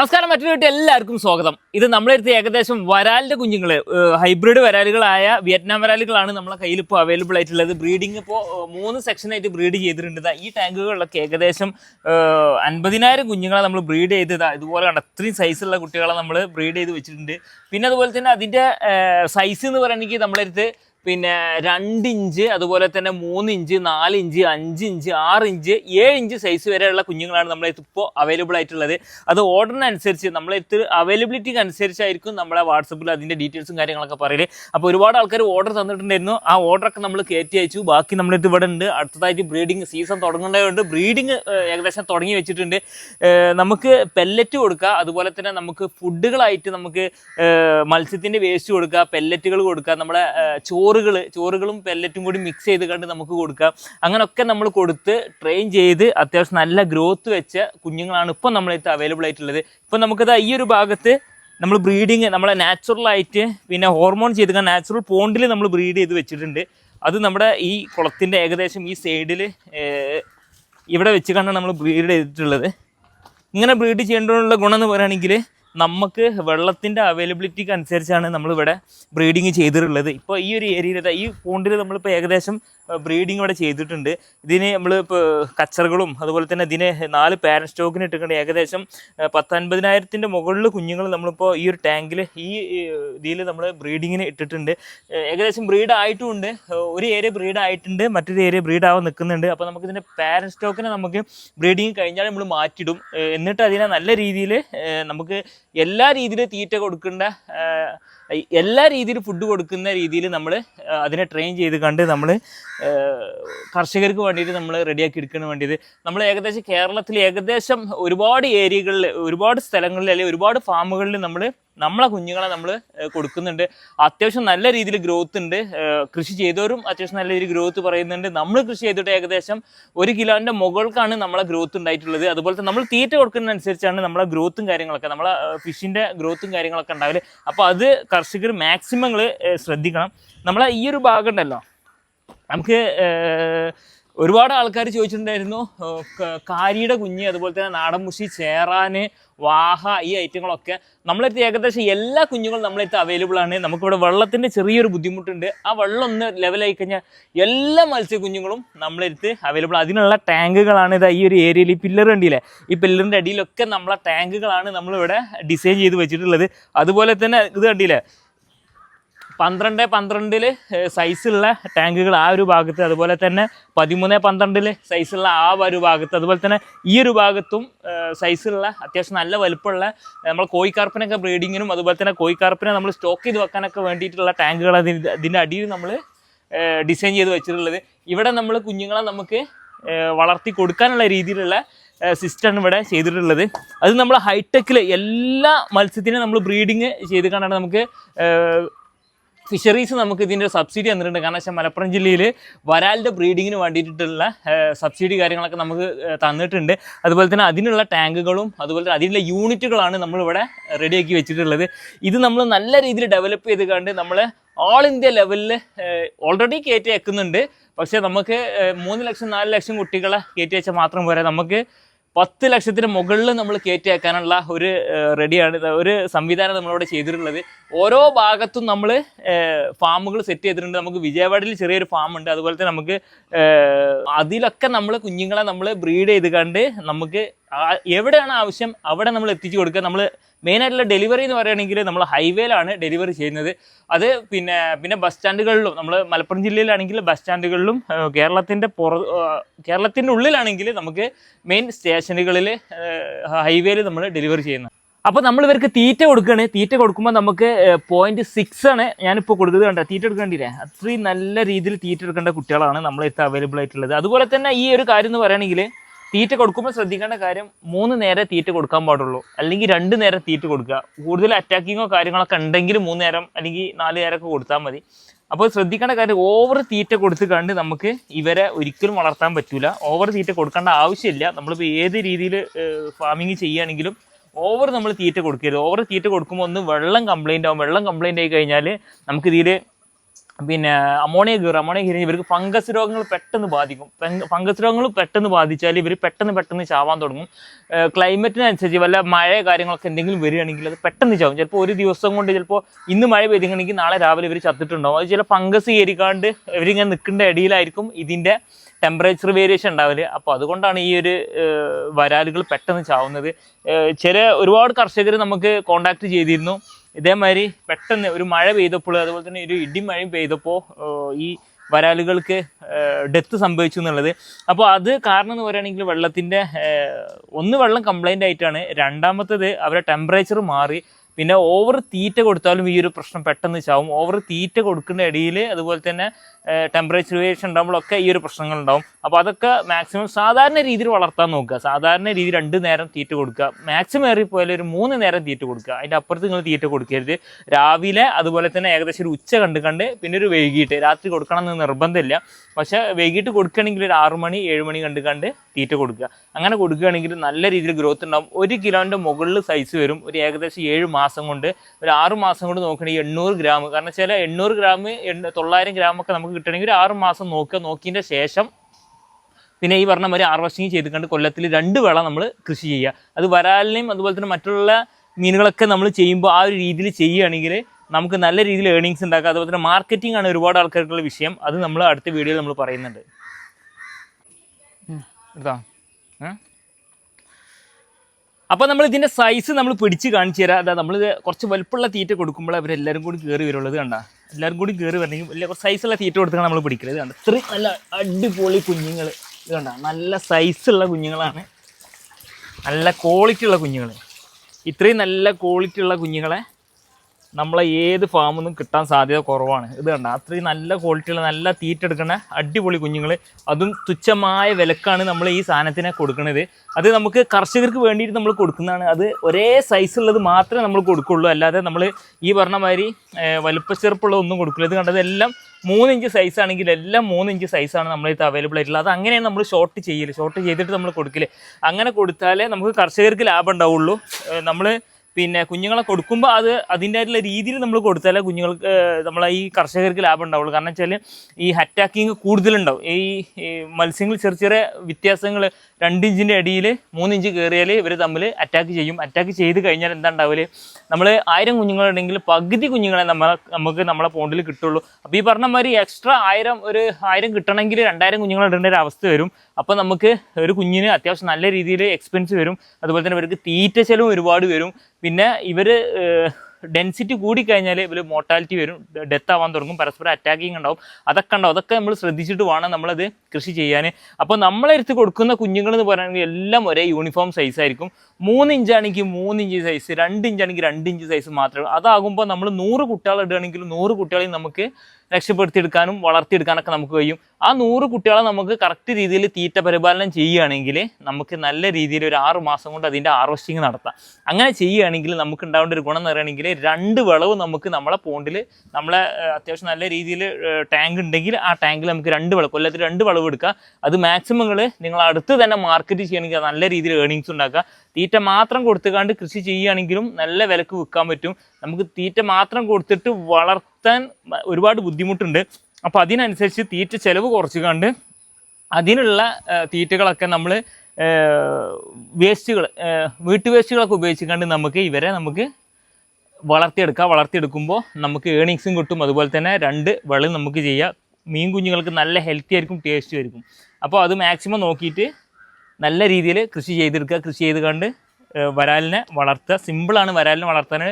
നമസ്കാരം മറ്റൊരു വീട്ടിൽ എല്ലാവർക്കും സ്വാഗതം. ഇത് നമ്മുടെ അടുത്ത് ഏകദേശം വരാലിന്റെ കുഞ്ഞുങ്ങൾ ഹൈബ്രിഡ് വരാലുകളായ വിയറ്റ്നാം വരാലുകളാണ് നമ്മളെ കയ്യിൽ ഇപ്പോൾ അവൈലബിൾ ആയിട്ടുള്ളത് ബ്രീഡിംഗ് ഇപ്പോൾ മൂന്ന് സെക്ഷനായിട്ട് ബ്രീഡ് ചെയ്തിട്ടുണ്ട്. ഈ ടാങ്കുകളിലൊക്കെ ഏകദേശം അൻപതിനായിരം കുഞ്ഞുങ്ങളെ നമ്മൾ ബ്രീഡ് ചെയ്തതാണ് ഇതുപോലെ കണ്ട അത്രയും സൈസുള്ള കുട്ടികളെ നമ്മൾ ബ്രീഡ് ചെയ്ത് വെച്ചിട്ടുണ്ട്. പിന്നെ അതുപോലെ തന്നെ അതിന്റെ സൈസ് എന്ന് പറയുകയാണെങ്കിൽ നമ്മളെടുത്ത് പിന്നെ രണ്ട് ഇഞ്ച് അതുപോലെ തന്നെ മൂന്ന് ഇഞ്ച് നാല് ഇഞ്ച് അഞ്ച് ഇഞ്ച് ആറ് ഇഞ്ച് ഏഴ് ഇഞ്ച് സൈസ് വരെയുള്ള കുഞ്ഞുങ്ങളാണ് നമ്മളെ ഇപ്പോൾ അവൈലബിൾ ആയിട്ടുള്ളത്. അത് ഓർഡറിനനുസരിച്ച് നമ്മളെ അവൈലബിലിറ്റിക്ക് അനുസരിച്ചായിരിക്കും നമ്മളെ വാട്സപ്പിൽ അതിന്റെ ഡീറ്റെയിൽസും കാര്യങ്ങളൊക്കെ പറയൽ. അപ്പോൾ ഒരുപാട് ആൾക്കാർ ഓർഡർ തന്നിട്ടുണ്ടായിരുന്നു. ആ ഓർഡറൊക്കെ നമ്മൾ കയറ്റി അയച്ചു. ബാക്കി നമ്മളിത് ഇവിടെ ഉണ്ട്. അടുത്തതായിട്ട് ബ്രീഡിങ് സീസൺ തുടങ്ങേണ്ടതുകൊണ്ട് ബ്രീഡിങ് ഏകദേശം തുടങ്ങി വെച്ചിട്ടുണ്ട്. നമുക്ക് പെല്ലറ്റ് കൊടുക്കുക അതുപോലെ തന്നെ നമുക്ക് ഫുഡുകളായിട്ട് നമുക്ക് മത്സ്യത്തിന്റെ വേസ്റ്റ് കൊടുക്കുക പെല്ലറ്റുകൾ കൊടുക്കുക നമ്മുടെ ചോറുകൾ ചോറുകളും പെല്ലറ്റും കൂടി മിക്സ് ചെയ്ത് കണ്ട് നമുക്ക് കൊടുക്കാം. അങ്ങനെയൊക്കെ നമ്മൾ കൊടുത്ത് ട്രെയിൻ ചെയ്ത് അത്യാവശ്യം നല്ല ഗ്രോത്ത് വെച്ച കുഞ്ഞുങ്ങളാണ് ഇപ്പം നമ്മളടുത്ത് അവൈലബിൾ ആയിട്ടുള്ളത്. ഇപ്പം നമുക്കത് ഈ ഒരു ഭാഗത്ത് നമ്മൾ ബ്രീഡിങ് നമ്മളെ നാച്ചുറലായിട്ട് പിന്നെ ഹോർമോൺ ചെയ്ത് നാച്ചുറൽ പോണ്ടിൽ നമ്മൾ ബ്രീഡ് ചെയ്ത് വെച്ചിട്ടുണ്ട്. അത് നമ്മുടെ ഈ കുളത്തിന്റെ ഏകദേശം ഈ സൈഡിൽ ഇവിടെ വെച്ച് കണ്ടാണ് നമ്മൾ ബ്രീഡ് ചെയ്തിട്ടുള്ളത്. ഇങ്ങനെ ബ്രീഡ് ചെയ്യേണ്ടതിനുള്ള ഗുണം എന്ന് പറയുകയാണെങ്കിൽ നമുക്ക് വെള്ളത്തിന്റെ അവൈലബിലിറ്റിക്ക് അനുസരിച്ചാണ് നമ്മളിവിടെ ബ്രീഡിങ് ചെയ്തിട്ടുള്ളത്. ഇപ്പോൾ ഈ ഒരു ഏരിയയിൽ ഈ പൂണ്ടിൽ നമ്മളിപ്പോൾ ഏകദേശം ബ്രീഡിങ് ഇവിടെ ചെയ്തിട്ടുണ്ട്. ഇതിന് നമ്മൾ ഇപ്പോൾ കച്ചറുകളും അതുപോലെ തന്നെ ഇതിന് നാല് പാരൻ സ്റ്റോക്കിന് ഇട്ടിട്ടുണ്ട്. ഏകദേശം പത്തൊൻപതിനായിരത്തിന്റെ മുകളിൽ കുഞ്ഞുങ്ങൾ നമ്മളിപ്പോൾ ഈ ഒരു ടാങ്കിൽ ഈ ഇതിൽ നമ്മൾ ബ്രീഡിങ്ങിന് ഇട്ടിട്ടുണ്ട്. ഏകദേശം ബ്രീഡ് ആയിട്ടുമുണ്ട് ഒരു ഏരിയ ബ്രീഡ് ആയിട്ടുണ്ട്. മറ്റൊരു ഏരിയ ബ്രീഡ് ആവാൻ നിൽക്കുന്നുണ്ട് അപ്പോൾ നമുക്ക് ഇതിന്റെ പാരൻ സ്റ്റോക്കിനെ നമുക്ക് ബ്രീഡിങ് കഴിഞ്ഞാൽ നമ്മൾ മാറ്റിടും. എന്നിട്ട് അതിനെ നല്ല രീതിയിൽ നമുക്ക് എല്ലാ രീതിയിലും തീറ്റ കൊടുക്കേണ്ട എല്ലാ രീതിയിലും ഫുഡ് കൊടുക്കുന്ന രീതിയിൽ നമ്മൾ അതിനെ ട്രെയിൻ ചെയ്ത് കണ്ട് നമ്മൾ കർഷകർക്ക് വേണ്ടിയിട്ട് നമ്മൾ റെഡിയാക്കി എടുക്കാൻ വേണ്ടിയത് നമ്മൾ ഏകദേശം കേരളത്തിൽ ഏകദേശം ഒരുപാട് ഏരിയകളിൽ ഒരുപാട് സ്ഥലങ്ങളിൽ അല്ലെങ്കിൽ ഒരുപാട് ഫാമുകളിൽ നമ്മൾ നമ്മളെ കുഞ്ഞുങ്ങളെ നമ്മൾ കൊടുക്കുന്നുണ്ട്. അത്യാവശ്യം നല്ല രീതിയിൽ ഗ്രോത്ത് ഉണ്ട്. കൃഷി ചെയ്തവരും അത്യാവശ്യം നല്ല രീതിയിൽ ഗ്രോത്ത് പറയുന്നുണ്ട്. നമ്മൾ കൃഷി ചെയ്തിട്ട് ഏകദേശം ഒരു കിലോന്റെ മുകൾക്കാണ് നമ്മളെ ഗ്രോത്ത് ഉണ്ടായിട്ടുള്ളത്. അതുപോലെ തന്നെ നമ്മൾ തീറ്റ കൊടുക്കുന്നതനുസരിച്ചാണ് നമ്മളെ ഗ്രോത്തും കാര്യങ്ങളൊക്കെ നമ്മളെ ഫിഷിന്റെ ഗ്രോത്തും കാര്യങ്ങളൊക്കെ ഉണ്ടാവില്ല അപ്പോൾ അത് കർഷകർ മാക്സിമം ശ്രദ്ധിക്കണം. നമ്മളെ ഈ ഒരു ഭാഗം ഉണ്ടല്ലോ. നമുക്ക് ഒരുപാട് ആൾക്കാർ ചോദിച്ചിട്ടുണ്ടായിരുന്നു കാരിയുടെ കുഞ്ഞ് അതുപോലെ തന്നെ നാടൻ മുഷി ചേറാന് വാഹ ഈ ഐറ്റങ്ങളൊക്കെ നമ്മളടുത്ത് ഏകദേശം എല്ലാ കുഞ്ഞുങ്ങളും നമ്മളടുത്ത് അവൈലബിൾ ആണ്. നമുക്കിവിടെ വെള്ളത്തിന്റെ ചെറിയൊരു ബുദ്ധിമുട്ടുണ്ട്. ആ വെള്ളം ഒന്ന് ലെവലായി കഴിഞ്ഞാൽ എല്ലാ മത്സ്യക്കുഞ്ഞുങ്ങളും നമ്മളടുത്ത് അവൈലബിൾ അതിനുള്ള ടാങ്കുകളാണ് ഇത് ഈ ഒരു ഏരിയയിൽ ഈ പില്ലർ കണ്ടില്ലേ? ഈ പില്ലറിന്റെ അടിയിലൊക്കെ നമ്മളെ ടാങ്കുകളാണ് നമ്മളിവിടെ ഡിസൈൻ ചെയ്ത് വെച്ചിട്ടുള്ളത്. അതുപോലെ തന്നെ ഇത് കണ്ടില്ലേ? പന്ത്രണ്ട് പന്ത്രണ്ടിൽ സൈസുള്ള ടാങ്കുകൾ ആ ഒരു ഭാഗത്ത് അതുപോലെ തന്നെ പതിമൂന്ന് പന്ത്രണ്ടിൽ സൈസുള്ള ആ ഒരു ഭാഗത്ത് അതുപോലെ തന്നെ ഈ ഒരു ഭാഗത്തും സൈസുള്ള അത്യാവശ്യം നല്ല വലുപ്പമുള്ള നമ്മൾ കോഴിക്കാർപ്പിനൊക്കെ ബ്രീഡിങ്ങിനും അതുപോലെ തന്നെ കോഴിക്കാർപ്പിനെ നമ്മൾ സ്റ്റോക്ക് ചെയ്ത് വെക്കാനൊക്കെ വേണ്ടിയിട്ടുള്ള ടാങ്കുകൾ അതിന്റെ ഇതിന്റെ അടിയിൽ നമ്മൾ ഡിസൈൻ ചെയ്ത് വെച്ചിട്ടുള്ളത്. ഇവിടെ നമ്മൾ കുഞ്ഞുങ്ങളെ നമുക്ക് വളർത്തി കൊടുക്കാനുള്ള രീതിയിലുള്ള സിസ്റ്റമാണ് ഇവിടെ ചെയ്തിട്ടുള്ളത്. അത് നമ്മൾ ഹൈടെക്കിൽ എല്ലാ മത്സ്യത്തിനും നമ്മൾ ബ്രീഡിങ് ചെയ്ത് കണ്ടാണ് നമുക്ക് ഫിഷറീസ് നമുക്ക് ഇതിന്റെ സബ്സിഡി തന്നിട്ടുണ്ട്. കാരണം വെച്ചാൽ മലപ്പുറം ജില്ലയിൽ വരാലിന്റെ ബ്രീഡിങ്ങിന് വേണ്ടിയിട്ടുള്ള സബ്സിഡി കാര്യങ്ങളൊക്കെ നമുക്ക് തന്നിട്ടുണ്ട്. അതുപോലെ തന്നെ അതിനുള്ള ടാങ്കുകളും അതുപോലെ തന്നെ അതിനുള്ള യൂണിറ്റുകളാണ് നമ്മളിവിടെ റെഡിയാക്കി വെച്ചിട്ടുള്ളത്. ഇത് നമ്മൾ നല്ല രീതിയിൽ ഡെവലപ്പ് ചെയ്ത് കണ്ട് നമ്മൾ ഓൾ ഇന്ത്യ ലെവലിൽ ഓൾറെഡി കയറ്റി വെക്കുന്നുണ്ട്. പക്ഷേ നമുക്ക് മൂന്ന് ലക്ഷം നാല് ലക്ഷം കുട്ടികളെ കയറ്റി വെച്ചാൽ മാത്രം പോരാ. നമുക്ക് പത്ത് ലക്ഷത്തിന് മുകളിൽ നമ്മൾ കയറ്റി വെക്കാനുള്ള ഒരു റെഡിയാണ് ഒരു സംവിധാനം നമ്മളിവിടെ ചെയ്തിട്ടുള്ളത്. ഓരോ ഭാഗത്തും നമ്മൾ ഫാമുകൾ സെറ്റ് ചെയ്തിട്ടുണ്ട്. നമുക്ക് വിജയവാഡയിൽ ചെറിയൊരു ഫാം ഉണ്ട്. അതുപോലെ തന്നെ നമുക്ക് അതിലൊക്കെ നമ്മൾ കുഞ്ഞുങ്ങളെ നമ്മൾ ബ്രീഡ് ചെയ്ത് കണ്ട് നമുക്ക് എവിടെയാണ് ആവശ്യം? അവിടെ നമ്മൾ എത്തിച്ചു കൊടുക്കുക. നമ്മൾ മെയിനായിട്ടുള്ള ഡെലിവറി എന്ന് പറയുകയാണെങ്കിൽ നമ്മൾ ഹൈവേയിലാണ് ഡെലിവറി ചെയ്യുന്നത്. അത് പിന്നെ പിന്നെ ബസ് സ്റ്റാൻഡുകളിലും നമ്മൾ മലപ്പുറം ജില്ലയിലാണെങ്കിൽ ബസ് സ്റ്റാൻഡുകളിലും കേരളത്തിന്റെ പുറ കേരളത്തിന്റെ ഉള്ളിലാണെങ്കിൽ നമുക്ക് മെയിൻ സ്റ്റേഷനുകളിൽ ഹൈവേയിൽ നമ്മൾ ഡെലിവറി ചെയ്യുന്നത്. അപ്പോൾ നമ്മൾ ഇവർക്ക് തീറ്റ കൊടുക്കുകയാണ്. തീറ്റ കൊടുക്കുമ്പോൾ നമുക്ക് പോയിന്റ് സിക്സ് ആണ് ഞാനിപ്പോൾ കൊടുക്കുന്നത് കണ്ട? തീറ്റ എടുക്കേണ്ടില്ലേ അത്രയും നല്ല രീതിയിൽ തീറ്റ എടുക്കേണ്ട കുട്ടികളാണ് നമ്മളെ അവൈലബിൾ ആയിട്ടുള്ളത്. അതുപോലെ തന്നെ ഈ ഒരു കാര്യം എന്ന് പറയുകയാണെങ്കിൽ തീറ്റ കൊടുക്കുമ്പോൾ ശ്രദ്ധിക്കേണ്ട കാര്യം മൂന്ന് നേരെ തീറ്റ കൊടുക്കാൻ പാടുള്ളൂ. അല്ലെങ്കിൽ രണ്ട് നേരം തീറ്റ കൊടുക്കുക. കൂടുതൽ അറ്റാക്കിങ്ങോ കാര്യങ്ങളൊക്കെ ഉണ്ടെങ്കിൽ മൂന്ന് നേരം അല്ലെങ്കിൽ നാല് നേരമൊക്കെ കൊടുത്താൽ മതി. അപ്പോൾ ശ്രദ്ധിക്കേണ്ട കാര്യം ഓവർ തീറ്റ കൊടുത്ത് കണ്ട് നമുക്ക് ഇവരെ ഒരിക്കലും വളർത്താൻ പറ്റില്ല ഓവർ തീറ്റ കൊടുക്കേണ്ട ആവശ്യമില്ല. നമ്മളിപ്പോൾ ഏത് രീതിയിൽ ഫാമിങ് ചെയ്യുകയാണെങ്കിലും ഓവർ നമ്മൾ തീറ്റ കൊടുക്കരുത്. ഓവർ തീറ്റ കൊടുക്കുമ്പോൾ ഒന്ന് വെള്ളം കംപ്ലൈന്റ് ആവും. വെള്ളം കംപ്ലൈന്റ് ആയി കഴിഞ്ഞാൽ നമുക്കിതിൽ പിന്നെ അമോണിയ കീറും അമോണിയ കീറി ഇവർക്ക് ഫംഗസ് രോഗങ്ങൾ പെട്ടെന്ന് ബാധിക്കും. ഫംഗസ് രോഗങ്ങൾ പെട്ടെന്ന് ബാധിച്ചാൽ ഇവർ പെട്ടെന്ന് പെട്ടെന്ന് ചാവാൻ തുടങ്ങും. ക്ലൈമറ്റിനനുസരിച്ച് വല്ല മഴ കാര്യങ്ങളൊക്കെ എന്തെങ്കിലും വരികയാണെങ്കിൽ അത് പെട്ടെന്ന് ചാവും. ചിലപ്പോൾ ഒരു ദിവസം കൊണ്ട് ചിലപ്പോൾ ഇന്ന് മഴ പെയ്തിട്ടുണ്ടെങ്കിൽ നാളെ രാവിലെ ഇവർ ചത്തിട്ടുണ്ടാവും. അത് ചില ഫംഗസ് കയറിക്കാണ്ട് ഇവരിങ്ങനെ നിൽക്കേണ്ട ഇടയിലായിരിക്കും ഇതിന്റെ ടെമ്പറേച്ചർ വേരിയേഷൻ ഉണ്ടാവില്ല അപ്പോൾ അതുകൊണ്ടാണ് ഈ ഒരു വരാലുകൾ പെട്ടെന്ന് ചാവുന്നത്. ചില ഒരുപാട് കർഷകർ നമുക്ക് കോണ്ടാക്ട് ചെയ്തിരുന്നു. ഇതേമാതിരി പെട്ടെന്ന് ഒരു മഴ പെയ്തപ്പോൾ അതുപോലെ തന്നെ ഒരു ഇടിമഴയും പെയ്തപ്പോൾ ഈ വരാലുകൾക്ക് ഡെത്ത് സംഭവിച്ചു എന്നുള്ളത്. അപ്പോൾ അത് കാരണം എന്ന് പറയുകയാണെങ്കിൽ വെള്ളത്തിന്റെ ഒന്ന് വെള്ളം കംപ്ലൈന്റ് ആയിട്ടാണ്. രണ്ടാമത്തത് അവരുടെ ടെമ്പറേച്ചർ മാറി. പിന്നെ ഓവർ തീറ്റ കൊടുത്താലും ഈ ഒരു പ്രശ്നം പെട്ടെന്ന് ചാവും. ഓവർ തീറ്റ കൊടുക്കുന്ന ഇടയിൽ അതുപോലെ തന്നെ ടെമ്പറേച്ചർ വേരിയേഷൻ ഉണ്ടാകുമ്പോഴൊക്കെ ഈ ഒരു പ്രശ്നങ്ങൾ ഉണ്ടാവും അപ്പോൾ അതൊക്കെ മാക്സിമം സാധാരണ രീതിയിൽ വളർത്താൻ നോക്കുക. സാധാരണ രീതിയിൽ രണ്ട് നേരം തീറ്റ കൊടുക്കുക. മാക്സിമം ഏറി പോയാലും ഒരു മൂന്ന് നേരം തീറ്റ കൊടുക്കുക. അതിന്റെ അപ്പുറത്ത് നിങ്ങൾ തീറ്റ കൊടുക്കരുത്. രാവിലെ അതുപോലെ തന്നെ ഏകദേശം ഒരു ഉച്ച കണ്ട് കണ്ട് പിന്നെ ഒരു വൈകിട്ട് രാത്രി കൊടുക്കണം എന്ന് നിർബന്ധമില്ല. പക്ഷേ വൈകിട്ട് കൊടുക്കുകയാണെങ്കിൽ ഒരു ആറു മണി ഏഴ് മണി കണ്ട് കണ്ട് തീറ്റ കൊടുക്കുക. അങ്ങനെ കൊടുക്കുകയാണെങ്കിൽ നല്ല രീതിയിൽ ഗ്രോത്ത് ഉണ്ടാവും. ഒരു കിലോന്റെ മുകളിൽ സൈസ് വരും. ഒരു ഏകദേശം ഏഴ് കൊണ്ട് ഒരു ആറ് മാസം കൊണ്ട് നോക്കണമെങ്കിൽ എണ്ണൂറ് ഗ്രാം. കാരണം വെച്ചാൽ എണ്ണൂറ് ഗ്രാം തൊള്ളായിരം ഗ്രാം ഒക്കെ നമുക്ക് കിട്ടണമെങ്കിൽ ഒരു ആറ് മാസം നോക്കുക നോക്കിയതിന്റെ ശേഷം പിന്നെ ഈ പറഞ്ഞ മാതിരി ഹാർവസ്റ്റിംഗ് ചെയ്ത് കണ്ട് കൊല്ലത്തിൽ രണ്ട് വേള നമ്മൾ കൃഷി ചെയ്യുക. അത് വരാലിനെയും അതുപോലെ തന്നെ മറ്റുള്ള മീനുകളൊക്കെ നമ്മൾ ചെയ്യുമ്പോൾ ആ ഒരു രീതിയിൽ ചെയ്യുകയാണെങ്കിൽ നമുക്ക് നല്ല രീതിയിൽ ഏണിങ്സ് ഉണ്ടാക്കാം അതുപോലെ തന്നെ മാർക്കറ്റിംഗ് ആണ് ഒരുപാട് ആൾക്കാർക്കുള്ള വിഷയം. അത് നമ്മൾ അടുത്ത വീഡിയോയിൽ നമ്മൾ പറയുന്നുണ്ട്. എടുത്താ? ഏ? അപ്പോൾ നമ്മൾ ഇതിന്റെ സൈസ് നമ്മൾ പിടിച്ച് കാണിച്ചു തരാം. അതാ നമ്മൾ കുറച്ച് വലുപ്പമുള്ള തീറ്റ കൊടുക്കുമ്പോൾ അവരെല്ലാവരും കൂടി കയറി വരുള്ളത് കണ്ട. എല്ലാവരും കൂടി കയറി വരണമെങ്കിൽ വലിയ കുറച്ച് സൈസുള്ള തീറ്റ കൊടുത്താണ് നമ്മൾ പിടിക്കുന്നത് ഇത് കണ്ട. ഇത്രയും നല്ല അടിപൊളി കുഞ്ഞുങ്ങൾ ഇത് കണ്ട. നല്ല സൈസുള്ള കുഞ്ഞുങ്ങളാണ്. നല്ല ക്വാളിറ്റി ഉള്ള കുഞ്ഞുങ്ങൾ ഇത്രയും നല്ല ക്വാളിറ്റി ഉള്ള കുഞ്ഞുങ്ങളെ നമ്മളെ ഏത് ഫാമിൽ നിന്നും കിട്ടാൻ സാധ്യത കുറവാണ്. ഇത് കണ്ട അത്രയും നല്ല ക്വാളിറ്റിയുള്ള നല്ല തീറ്റ എടുക്കുന്ന അടിപൊളി കുഞ്ഞുങ്ങൾ അതും തുച്ഛമായ വിലക്കാണ് നമ്മൾ ഈ സാധനത്തിനെ കൊടുക്കുന്നത് അത് നമുക്ക് കർഷകർക്ക് വേണ്ടിയിട്ട് നമ്മൾ കൊടുക്കുന്നതാണ്. അത് ഒരേ സൈസുള്ളത് മാത്രമേ നമ്മൾ കൊടുക്കുള്ളൂ. അല്ലാതെ നമ്മൾ ഈ പറഞ്ഞ മാതിരി വലുപ്പച്ചെറുപ്പുള്ള ഒന്നും കൊടുക്കില്ല ഇത് കണ്ടത് എല്ലാം ഇഞ്ച് സൈസ് ആണെങ്കിൽ എല്ലാം മൂന്ന് ഇഞ്ച് സൈസാണ് നമ്മളിത് അവൈലബിൾ ആയിട്ടുള്ളത്. അത് അങ്ങനെയാണ് നമ്മൾ ഷോർട്ട് ചെയ്യൽ. ഷോർട്ട് ചെയ്തിട്ട് നമ്മൾ കൊടുക്കില്ല അങ്ങനെ കൊടുത്താലേ നമുക്ക് കർഷകർക്ക് ലാഭം ഉണ്ടാവുള്ളൂ. നമ്മൾ പിന്നെ കുഞ്ഞുങ്ങളെ കൊടുക്കുമ്പോൾ അത് അതിന്റെതായിട്ടുള്ള രീതിയിൽ നമ്മൾ കൊടുത്താലേ കുഞ്ഞുങ്ങൾക്ക് നമ്മളെ ഈ കർഷകർക്ക് ലാഭം ഉണ്ടാവുള്ളൂ. കാരണം വെച്ചാൽ ഈ അറ്റാക്കിങ് കൂടുതലുണ്ടാവും. ഈ മത്സ്യങ്ങൾ ചെറിയ ചെറിയ വ്യത്യാസങ്ങൾ രണ്ട് ഇഞ്ചിന്റെ അടിയിൽ മൂന്ന് ഇഞ്ച് കയറിയാൽ ഇവർ തമ്മിൽ അറ്റാക്ക് ചെയ്യും. അറ്റാക്ക് ചെയ്ത് കഴിഞ്ഞാൽ എന്താ ഉണ്ടാവില്ല നമ്മൾ ആയിരം കുഞ്ഞുങ്ങളുണ്ടെങ്കിൽ പകുതി കുഞ്ഞുങ്ങളെ നമ്മൾ നമുക്ക് നമ്മളെ പോണ്ടിൽ കിട്ടുള്ളൂ. അപ്പോൾ ഈ പറഞ്ഞ മാതിരി എക്സ്ട്രാ ആയിരം ഒരു ആയിരം കിട്ടണമെങ്കിൽ രണ്ടായിരം കുഞ്ഞുങ്ങൾ ഇടേണ്ട ഒരു അവസ്ഥ വരും. അപ്പോൾ നമുക്ക് ഒരു കുഞ്ഞിന് അത്യാവശ്യം നല്ല രീതിയിൽ എക്സ്പെൻസ് വരും. അതുപോലെ തന്നെ ഇവർക്ക് തീറ്റ ചെലവും ഒരുപാട് വരും. പിന്നെ ഇവർ ഡെൻസിറ്റി കൂടിക്കഴിഞ്ഞാൽ ഇവർ മോർട്ടാലിറ്റി വരും ഡെത്ത് ആവാൻ തുടങ്ങും പരസ്പരം അറ്റാക്കിങ് ഉണ്ടാവും. അതൊക്കെ ഉണ്ടാവും. അതൊക്കെ നമ്മൾ ശ്രദ്ധിച്ചിട്ട് വേണം നമ്മളത് കൃഷി ചെയ്യാൻ അപ്പോൾ നമ്മളെടുത്ത് കൊടുക്കുന്ന കുഞ്ഞുങ്ങൾ എന്ന് പറയുകയാണെങ്കിൽ എല്ലാം ഒരേ യൂണിഫോം സൈസ് ആയിരിക്കും. മൂന്ന് ഇഞ്ചാണെങ്കിൽ മൂന്ന് ഇഞ്ച് സൈസ് രണ്ട് ഇഞ്ചാണെങ്കിൽ രണ്ട് ഇഞ്ച് സൈസ് മാത്രമേ അതാകുമ്പോൾ നമ്മൾ നൂറ് കുട്ടികളെ ഇടുകയാണെങ്കിൽ നൂറ് കുട്ടികളെയും നമുക്ക് രക്ഷപ്പെടുത്തിയെടുക്കാനും വളർത്തിയെടുക്കാനൊക്കെ നമുക്ക് കഴിയും. ആ നൂറ് കുട്ടികളെ നമുക്ക് കറക്റ്റ് രീതിയിൽ തീറ്റ പരിപാലനം ചെയ്യുകയാണെങ്കിൽ നമുക്ക് നല്ല രീതിയിൽ ഒരു ആറ് മാസം കൊണ്ട് അതിന്റെ ഹാർവസ്റ്റിംഗ് നടത്താം. അങ്ങനെ ചെയ്യുകയാണെങ്കിൽ നമുക്ക് ഉണ്ടാവേണ്ട ഒരു ഗുണം എന്ന് പറയുകയാണെങ്കിൽ രണ്ട് വിളവ് നമുക്ക് നമ്മളെ പോണ്ടിൽ നമ്മളെ അത്യാവശ്യം നല്ല രീതിയിൽ ടാങ്ക് ഉണ്ടെങ്കിൽ ആ ടാങ്കിൽ നമുക്ക് രണ്ട് വിളവ് കൊല്ലത്തിൽ രണ്ട് വിളവ് എടുക്കുക അത് മാക്സിമം നിങ്ങൾ അടുത്ത് തന്നെ മാർക്കറ്റ് ചെയ്യണമെങ്കിൽ നല്ല രീതിയിൽ ഏർണിങ്സ് ഉണ്ടാക്കുക. തീറ്റ മാത്രം കൊടുത്തുകാണ്ട് കൃഷി ചെയ്യുകയാണെങ്കിലും നല്ല വിലക്ക് വിൽക്കാൻ പറ്റും. നമുക്ക് തീറ്റ മാത്രം കൊടുത്തിട്ട് വളർത്താൻ ഒരുപാട് ബുദ്ധിമുട്ടുണ്ട്. അപ്പോൾ അതിനനുസരിച്ച് തീറ്റ ചിലവ് കുറച്ചുകൊണ്ട് അതിനുള്ള തീറ്റകളൊക്കെ നമ്മൾ വേസ്റ്റുകൾ വീട്ടു വേസ്റ്റുകളൊക്കെ ഉപയോഗിച്ചുകൊണ്ട് നമുക്ക് ഇവരെ നമുക്ക് വളർത്തിയെടുക്കുക വളർത്തിയെടുക്കുമ്പോൾ നമുക്ക് ഏണിങ്സും കിട്ടും. അതുപോലെ തന്നെ രണ്ട് വെള്ളം നമുക്ക് ചെയ്യാം. മീൻ കുഞ്ഞുങ്ങൾക്ക് നല്ല ഹെൽത്തി ആയിരിക്കും ടേസ്റ്റും ആയിരിക്കും. അപ്പോൾ അത് മാക്സിമം നോക്കിയിട്ട് നല്ല രീതിയിൽ കൃഷി ചെയ്തെടുക്കുക കൃഷി ചെയ്ത് കണ്ട് വരാലിനെ വളർത്തുക. സിമ്പിളാണ് വരാലിനെ വളർത്താൻ.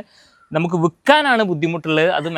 നമുക്ക് വിൽക്കാനാണ് ബുദ്ധിമുട്ടുള്ളത്. അത്